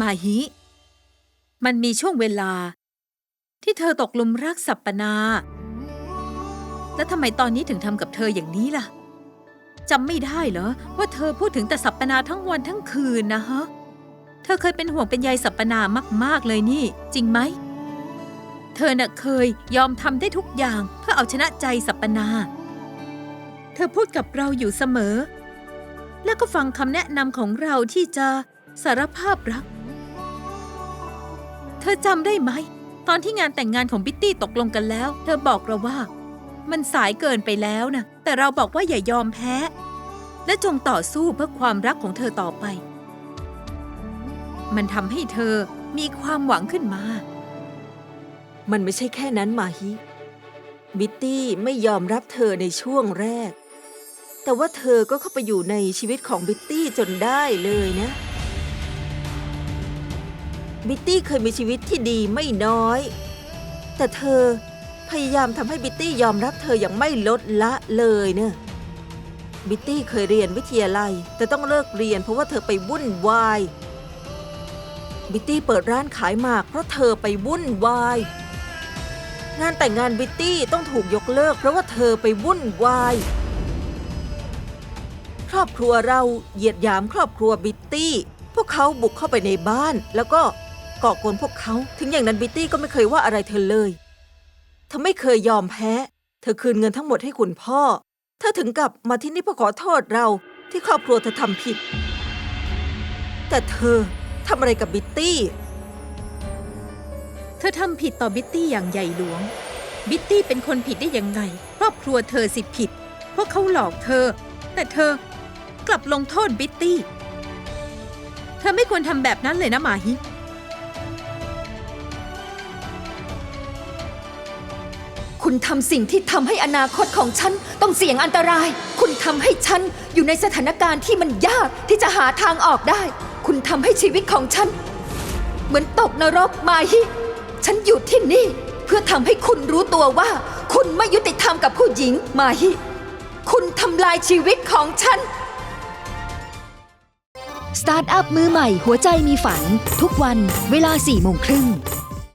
มาฮิ มันมีช่วงเวลา ที่เธอตกหลุมรักสัปปนา แล้วทำไมตอนนี้ถึงทำกับเธออย่างนี้ล่ะจำไม่ได้เหรอ ว่าเธอพูดถึงแต่สัปปนาทั้งวันทั้งคืนนะฮะ เธอเคยเป็นห่วงเป็นใยสัปปนามาก ๆ เลยนี่ จริงไหม เธอน่ะเคยยอมทำได้ทุกอย่างเพื่อเอาชนะใจสัปปนา เธอพูดกับเราอยู่เสมอ แล้วก็ฟังคำแนะนำของเราที่จะสารภาพรัก เธอจำได้ไหม ตอนที่งานแต่งงานของบิตตี้ตกลงกันแล้ว เธอบอกเราว่า มันสายเกินไปแล้วนะ แต่เราบอกว่าอย่ายอมแพ้ และจงต่อสู้เพื่อความรักของเธอต่อไป มันทำให้เธอมีความหวังขึ้นมา มันไม่ใช่แค่นั้นมาฮิ บิตตี้ไม่ยอมรับเธอในช่วงแรก แต่ว่าเธอก็เข้าไปอยู่ในชีวิตของบิตตี้จนได้เลยนะ บิตตี้เคยมีชีวิตที่ดีไม่น้อย แต่เธอพยายามทำให้บิตตี้ยอมรับเธออย่างไม่ลดละเลยเนะบิตตี้เคยเรียนวิทยาลัย แต่ต้องเลิกเรียนเพราะว่าเธอไปวุ่นวาย บิตตี้เปิดร้านขายหมาก เพราะเธอไปวุ่นวาย งานแต่งงานบิตตี้ต้องถูกยกเลิก เพราะว่าเธอไปวุ่นวาย ครอบครัวเราเหยียดหยามครอบครัวบิตตี้ พวกเขาบุกเข้าไปในบ้านแล้วก็ ก่อกวนพวกเขา ถึงอย่างนั้นบิตตี้ก็ไม่เคยว่าอะไรเธอเลย เธอไม่เคยยอมแพ้ เธอคืนเงินทั้งหมดให้คุณพ่อ เธอถึงกับมาที่นี่เพื่อขอโทษเราที่ครอบครัวเธอทำผิด แต่เธอทำอะไรกับบิตตี้ เธอทำผิดต่อบิตตี้อย่างใหญ่หลวง บิตตี้เป็นคนผิดได้ยังไง ครอบครัวเธอสิผิดเพราะเขาหลอกเธอ แต่เธอกลับลงโทษบิตตี้ เธอไม่ควรทำแบบนั้นเลยนะมาฮิ คุณทำสิ่งที่ทำให้อนาคตของฉันต้องเสี่ยงอันตราย คุณทำให้ฉันอยู่ในสถานการณ์ที่มันยากที่จะหาทางออกได้ คุณทำให้ชีวิตของฉัน เหมือนตกนรกมาฮิ ฉันอยู่ที่นี่ เพื่อทำให้คุณรู้ตัวว่า คุณไม่ยุติธรรมกับผู้หญิงมาฮิ คุณทำลายชีวิตของฉัน สตาร์ทอัพมือใหม่หัวใจมีฝัน ทุกวันเวลา4โมงครึ่ง